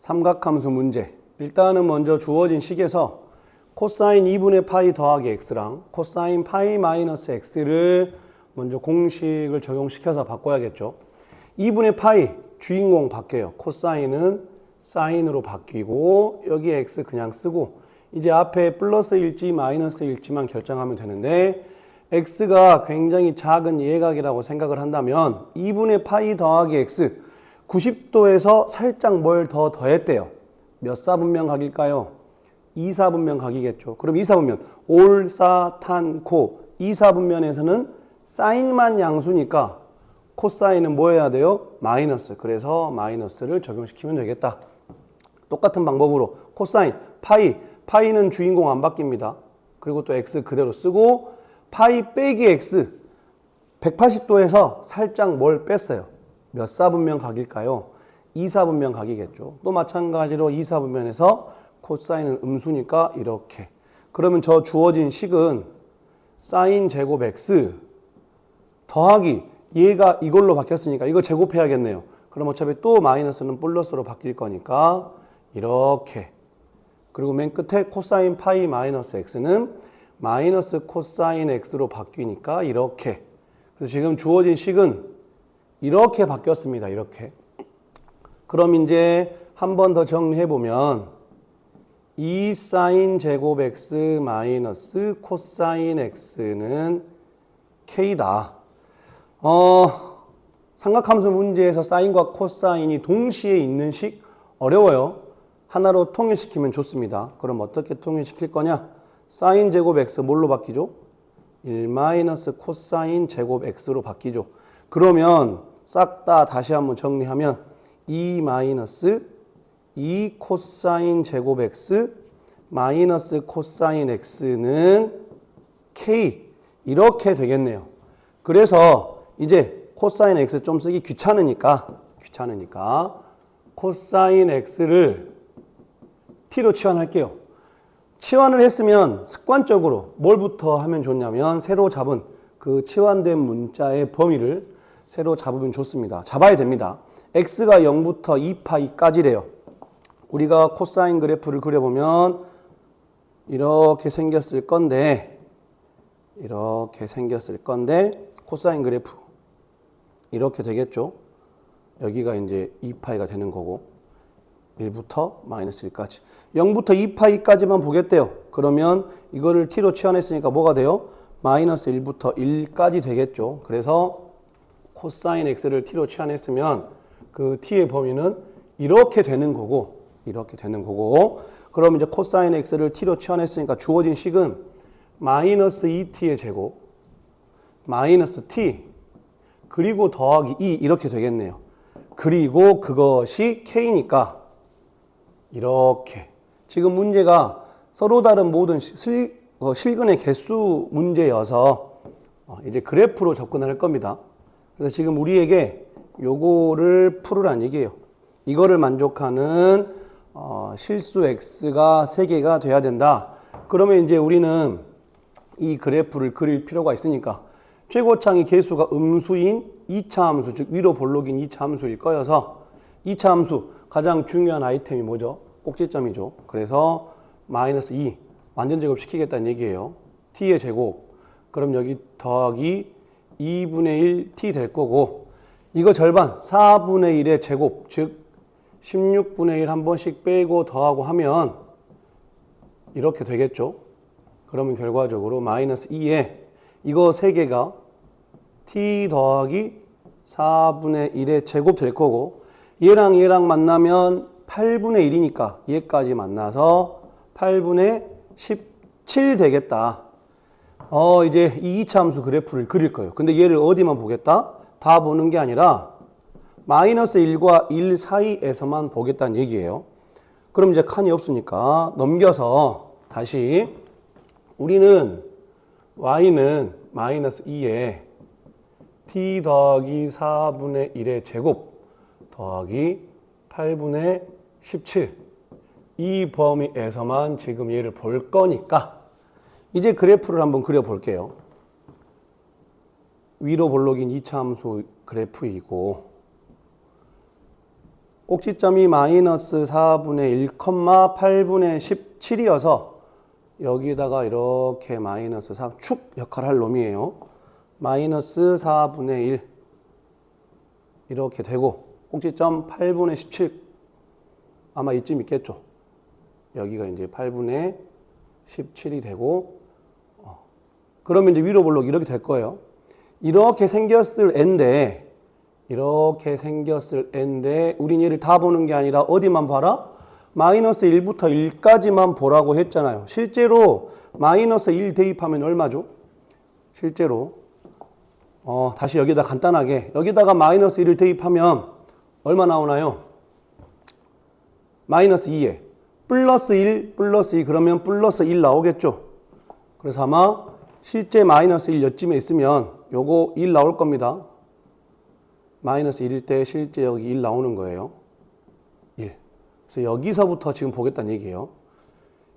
삼각함수 문제. 일단은 먼저 주어진 식에서 코사인 2분의 파이 더하기 x랑 코사인 파이 마이너스 x를 먼저 공식을 적용시켜서 바꿔야겠죠. 2분의 파이 주인공 바뀌어요. 코사인은 사인으로 바뀌고 여기 x 그냥 쓰고 이제 앞에 플러스 일지 마이너스 일지만 결정하면 되는데 x가 굉장히 작은 예각이라고 생각을 한다면 2분의 파이 더하기 x 90도에서 살짝 뭘 더 더했대요. 몇 사분면 각일까요? 2사분면 각이겠죠. 그럼 2사분면 올 사 탄 코 2사분면에서는 사인만 양수니까 코사인은 뭐 해야 돼요? 마이너스. 그래서 마이너스를 적용시키면 되겠다. 똑같은 방법으로 코사인 파이 파이는 주인공 안 바뀝니다. 그리고 또 x 그대로 쓰고 파이 빼기 x 180도에서 살짝 뭘 뺐어요. 몇 사분면 각일까요? 2사분면 각이겠죠. 또 마찬가지로 2사분면에서 코사인은 음수니까 이렇게. 그러면 저 주어진 식은 사인 제곱 x 더하기 얘가 이걸로 바뀌었으니까 이거 제곱해야겠네요. 그럼 어차피 또 마이너스는 플러스로 바뀔 거니까 이렇게. 그리고 맨 끝에 코사인 파이 마이너스 x는 마이너스 코사인 x로 바뀌니까 이렇게. 그래서 지금 주어진 식은 이렇게 바뀌었습니다. 이렇게. 그럼 이제 한 번 더 정리해 보면 2 사인 제곱 x 마이너스 코사인 x는 k다. 어, 삼각함수 문제에서 사인과 코사인이 동시에 있는 식 어려워요. 하나로 통일시키면 좋습니다. 그럼 어떻게 통일시킬 거냐? 사인 제곱 x 뭘로 바뀌죠? 1 마이너스 코사인 제곱 x로 바뀌죠. 그러면 싹 다 다시 한번 정리하면 2 마이너스 2 코사인 제곱 x 마이너스 코사인 x는 k 이렇게 되겠네요. 그래서 이제 코사인 x 좀 쓰기 귀찮으니까 귀찮으니까 코사인 x를 t로 치환할게요. 치환을 했으면 습관적으로 뭘부터 하면 좋냐면 새로 잡은 그 치환된 문자의 범위를 새로 잡으면 좋습니다. 잡아야 됩니다. x가 0부터 2파이까지래요. 우리가 코사인 그래프를 그려보면 이렇게 생겼을 건데 이렇게 생겼을 건데 코사인 그래프 이렇게 되겠죠. 여기가 이제 2파이가 되는 거고 1부터 마이너스 1까지 0부터 2파이까지만 보겠대요. 그러면 이거를 t로 치환했으니까 뭐가 돼요? 마이너스 1부터 1까지 되겠죠. 그래서 코사인 x를 t로 치환했으면 그 t의 범위는 이렇게 되는 거고 이렇게 되는 거고 그럼 이제 코사인 x를 t로 치환했으니까 주어진 식은 마이너스 2t의 제곱 마이너스 t 그리고 더하기 2 이렇게 되겠네요. 그리고 그것이 k니까 이렇게 지금 문제가 서로 다른 모든 실, 어, 실근의 개수 문제여서 어, 이제 그래프로 접근할 겁니다. 그래서 지금 우리에게 요거를 풀으란 얘기예요. 이거를 만족하는 어, 실수 x가 3개가 돼야 된다. 그러면 이제 우리는 이 그래프를 그릴 필요가 있으니까 최고창의 개수가 음수인 2차 함수, 즉 위로 볼록인 2차 함수일 거여서 2차 함수 가장 중요한 아이템이 뭐죠? 꼭지점이죠. 그래서 마이너스 2 완전 제곱시키겠다는 얘기예요. t의 제곱 그럼 여기 더하기 2분의 1 t 될 거고 이거 절반 4분의 1의 제곱 즉 16분의 1 한 번씩 빼고 더하고 하면 이렇게 되겠죠. 그러면 결과적으로 마이너스 2에 이거 3개가 t 더하기 4분의 1의 제곱 될 거고 얘랑 얘랑 만나면 8분의 1이니까 얘까지 만나서 8분의 17 되겠다. 어, 이제 이 2차 함수 그래프를 그릴 거예요. 근데 얘를 어디만 보겠다? 다 보는 게 아니라 마이너스 1과 1 사이에서만 보겠다는 얘기예요. 그럼 이제 칸이 없으니까 넘겨서 다시 우리는 y는 마이너스 2에 t 더하기 4분의 1의 제곱 더하기 8분의 17. 이 범위에서만 지금 얘를 볼 거니까 이제 그래프를 한번 그려 볼게요. 위로 볼록인 2차 함수 그래프이고 꼭지점이 마이너스 4분의 1, 8분의 17이어서 여기다가 이렇게 마이너스 3, 축 역할을 할 놈이에요. 마이너스 4분의 1 이렇게 되고 꼭지점 8분의 17 아마 이쯤 있겠죠. 여기가 이제 8분의 17이 되고 어. 그러면 이제 위로 볼록 이렇게 될 거예요. 이렇게 생겼을 n데 이렇게 생겼을 n데 우린 얘를 다 보는 게 아니라 어디만 봐라? 마이너스 1부터 1까지만 보라고 했잖아요. 실제로 마이너스 1 대입하면 얼마죠? 실제로 어, 다시 여기다 간단하게 여기다가 마이너스 1을 대입하면 얼마 나오나요? 마이너스 2에 플러스 1 플러스 2 그러면 플러스 1 나오겠죠. 그래서 아마 실제 마이너스 1 여쯤에 있으면 요거 1 나올 겁니다. 마이너스 1일 때 실제 여기 1 나오는 거예요. 1. 그래서 여기서부터 지금 보겠다는 얘기예요.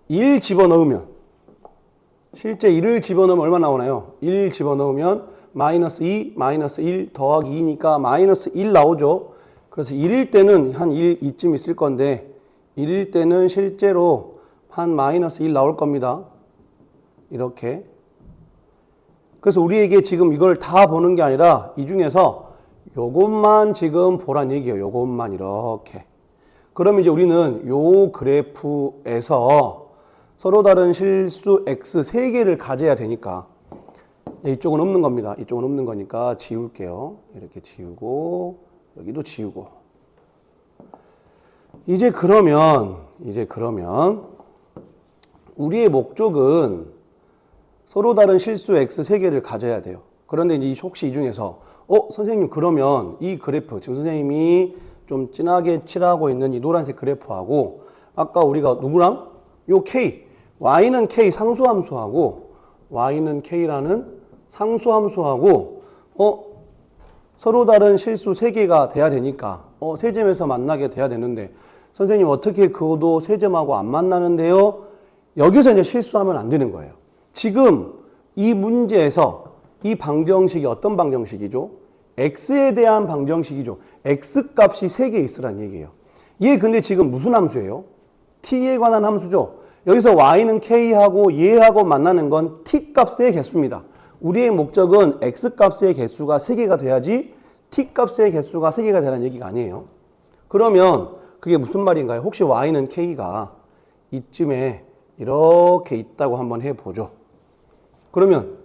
1 집어넣으면 실제 1을 집어넣으면 얼마 나오나요? 1 집어넣으면 마이너스 2, 마이너스 1 더하기 2니까 마이너스 1 나오죠. 그래서 1일 때는 한 1, 2쯤 있을 건데 1일 때는 실제로 한 마이너스 1 나올 겁니다. 이렇게. 그래서 우리에게 지금 이걸 다 보는 게 아니라 이 중에서 요것만 지금 보란 얘기예요. 요것만 이렇게. 그러면 이제 우리는 요 그래프에서 서로 다른 실수 x 세 개를 가져야 되니까 이쪽은 없는 겁니다. 이쪽은 없는 거니까 지울게요. 이렇게 지우고 여기도 지우고 이제 그러면 이제 그러면 우리의 목적은 서로 다른 실수 x 세 개를 가져야 돼요. 그런데 이제 혹시 이 중에서 어 선생님 그러면 이 그래프 지금 선생님이 좀 진하게 칠하고 있는 이 노란색 그래프하고 아까 우리가 누구랑 요 k y는 k 상수함수하고 y는 k라는 상수함수하고 어 서로 다른 실수 세 개가 돼야 되니까 어 세점에서 만나게 돼야 되는데 선생님 어떻게 그도 세점하고 안 만나는데요? 여기서 이제 실수하면 안 되는 거예요. 지금 이 문제에서 이 방정식이 어떤 방정식이죠? x에 대한 방정식이죠. x 값이 3개 있으란 얘기예요. 얘 근데 지금 무슨 함수예요? t에 관한 함수죠. 여기서 y는 k하고 얘하고 만나는 건 t 값의 개수입니다. 우리의 목적은 x 값의 개수가 3개가 돼야지 t 값의 개수가 3개가 되라는 얘기가 아니에요. 그러면 그게 무슨 말인가요? 혹시 y는 k가 이쯤에 이렇게 있다고 한번 해보죠. 그러면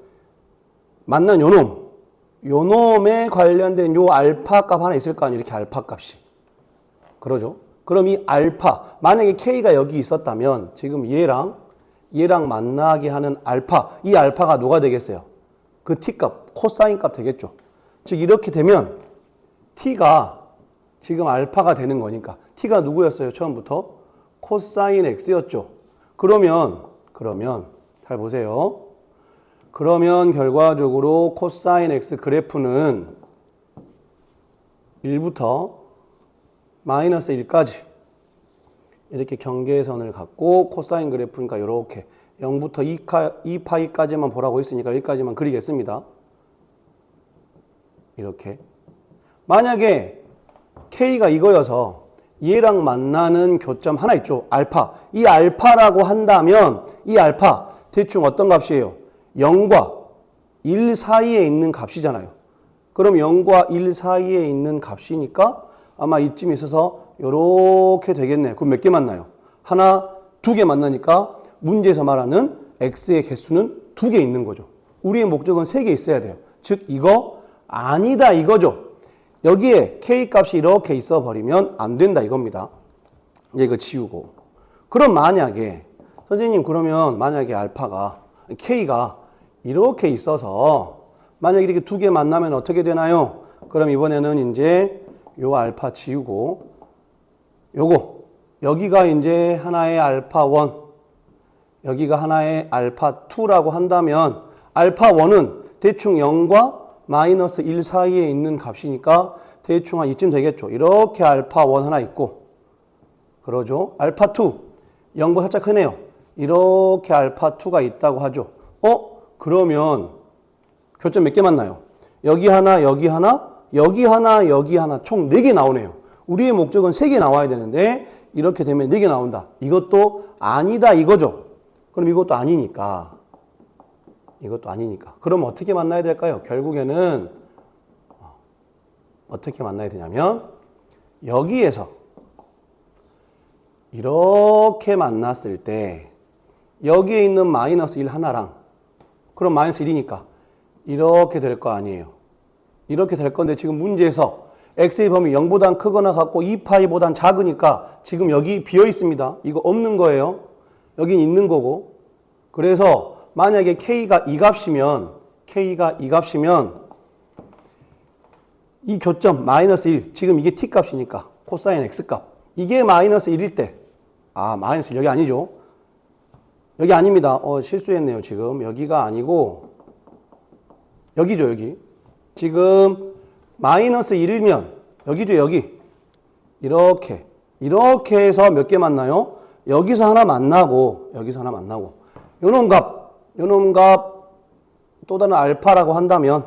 만난 요놈, 요놈에 관련된 요 알파 값 하나 있을 거 아니에요? 이렇게 알파 값이. 그러죠? 그럼 이 알파, 만약에 k가 여기 있었다면 지금 얘랑 얘랑 만나게 하는 알파, 이 알파가 누가 되겠어요? 그 t 값, 코사인 값 되겠죠. 즉 이렇게 되면 t가 지금 알파가 되는 거니까 t가 누구였어요? 처음부터 코사인 x였죠. 그러면 그러면 잘 보세요. 그러면 결과적으로 코사인 x 그래프는 1부터 마이너스 1까지 이렇게 경계선을 갖고 코사인 그래프니까 이렇게 0부터 2카, 2파이까지만 보라고 했으니까 여기까지만 그리겠습니다. 이렇게. 만약에 K가 이거여서 얘랑 만나는 교점 하나 있죠. 알파. 이 알파라고 한다면 이 알파 대충 어떤 값이에요? 0과 1 사이에 있는 값이잖아요. 그럼 0과 1 사이에 있는 값이니까 아마 이쯤 있어서 이렇게 되겠네. 그럼 몇 개 만나요? 하나, 두 개 만나니까 문제에서 말하는 x의 개수는 두 개 있는 거죠. 우리의 목적은 세 개 있어야 돼요. 즉 이거 아니다 이거죠. 여기에 k 값이 이렇게 있어 버리면 안 된다 이겁니다. 이제 이거 지우고. 그럼 만약에 선생님 그러면 만약에 알파가 k가 이렇게 있어서 만약 이렇게 두 개 만나면 어떻게 되나요? 그럼 이번에는 이제 요 알파 지우고 요거 여기가 이제 하나의 알파 1 여기가 하나의 알파 2라고 한다면 알파 1은 대충 0과 마이너스 1 사이에 있는 값이니까 대충 한 이쯤 되겠죠. 이렇게 알파 1 하나 있고 그러죠. 알파 2 0보다 살짝 크네요. 이렇게 알파 2가 있다고 하죠. 어? 그러면 교점 몇 개 만나요? 여기 하나, 여기 하나, 여기 하나, 여기 하나 총 4개 나오네요. 우리의 목적은 3개 나와야 되는데 이렇게 되면 4개 나온다. 이것도 아니다 이거죠. 그럼 이것도 아니니까. 이것도 아니니까. 그럼 어떻게 만나야 될까요? 결국에는 어, 어떻게 만나야 되냐면 여기에서 이렇게 만났을 때 여기에 있는 마이너스 1 하나랑 그럼 마이너스 1이니까 이렇게 될 거 아니에요. 이렇게 될 건데 지금 문제에서 x의 범위 0보단 크거나 같고 2파이보단 작으니까 지금 여기 비어 있습니다. 이거 없는 거예요. 여긴 있는 거고. 그래서 만약에 k가 이 값이면 k가 이 값이면 이 교점 마이너스 1 지금 이게 t 값이니까 코사인 x 값 이게 마이너스 1일 때 아 마이너스 1 여기 아니죠 여기 아닙니다. 어 실수했네요 지금. 여기가 아니고 여기죠 여기. 지금 마이너스 1이면 여기죠 여기. 이렇게. 이렇게 해서 몇 개 만나요? 여기서 하나 만나고 여기서 하나 만나고. 요놈 값 요놈 값 또 다른 알파라고 한다면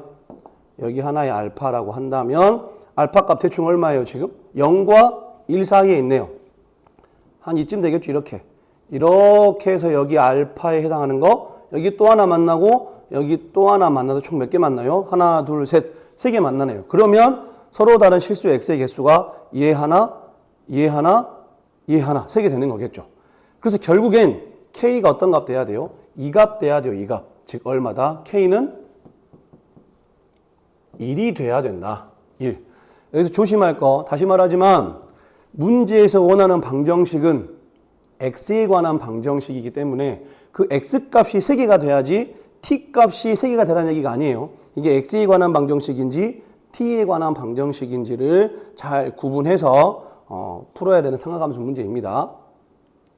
여기 하나의 알파라고 한다면 알파 값 대충 얼마예요 지금? 0과 1 사이에 있네요. 한 이쯤 되겠죠 이렇게. 이렇게 해서 여기 알파에 해당하는 거 여기 또 하나 만나고 여기 또 하나 만나서 총 몇 개 만나요? 하나 둘 셋 세 개 만나네요. 그러면 서로 다른 실수 x의 개수가 얘 하나 얘 하나 얘 하나 세 개 되는 거겠죠. 그래서 결국엔 k가 어떤 값 돼야 돼요? 이 값 돼야 돼요 이 값. 즉 얼마다? k는 1이 돼야 된다. 1. 여기서 조심할 거 다시 말하지만 문제에서 원하는 방정식은 x에 관한 방정식이기 때문에 그 x 값이 3개가 돼야지 t 값이 3개가 되라는 얘기가 아니에요. 이게 x에 관한 방정식인지 t에 관한 방정식인지를 잘 구분해서 어, 풀어야 되는 상하감수 문제입니다.